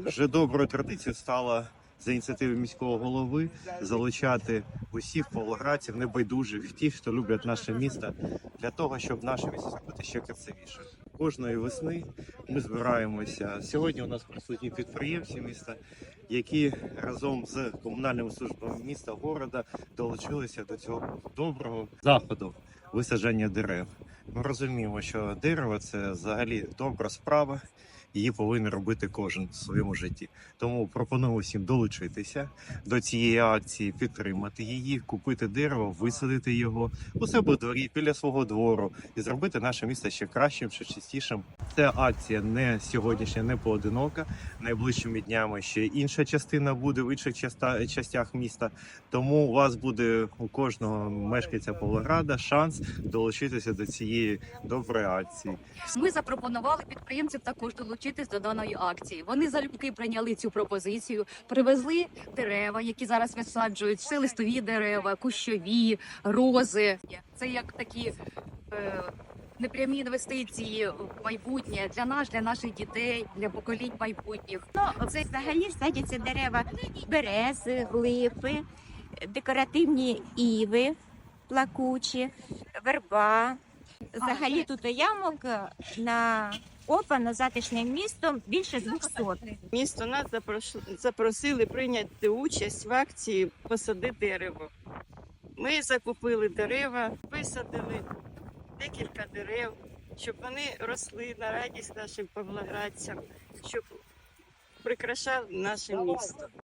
Вже доброю традицією стало за ініціативи міського голови залучати усіх павлоградців, небайдужих, тих, хто люблять наше місто, для того, щоб наше місто зробити ще красивіше. Кожної весни ми збираємося. Сьогодні у нас присутні підприємці міста, які разом з комунальними службами міста города долучилися до цього доброго заходу висадження дерев. Ми розуміємо, що дерево це взагалі добра справа. Її повинен робити кожен в своєму житті. Тому пропоную всім долучитися до цієї акції, підтримати її, купити дерево, висадити його у себе у дворі біля свого двору і зробити наше місто ще кращим, ще чистішим. Ця акція не сьогоднішня, не поодинока. Найближчими днями ще інша частина буде в інших частях міста. Тому у вас буде у кожного мешканця Павлограда шанс долучитися до цієї доброї акції. Ми запропонували підприємцям також долучитись до даної акції. Вони залюбки прийняли цю пропозицію, привезли дерева, які зараз висаджують, все листові дерева, кущові, рози. Це як такі. Е, Непрямі інвестиції в майбутнє для нас, для наших дітей, для поколінь майбутніх. Ну, це взагалі садяться дерева берези, липи, декоративні іви, плакучі, верба. Взагалі тут ямок на опано затишнє містом більше 200. Місто нас запросили прийняти участь в акції Посади дерево. Ми закупили дерева, висадили декілька дерев, щоб вони росли на радість нашим павлоградцям, щоб прикрашали наше місто.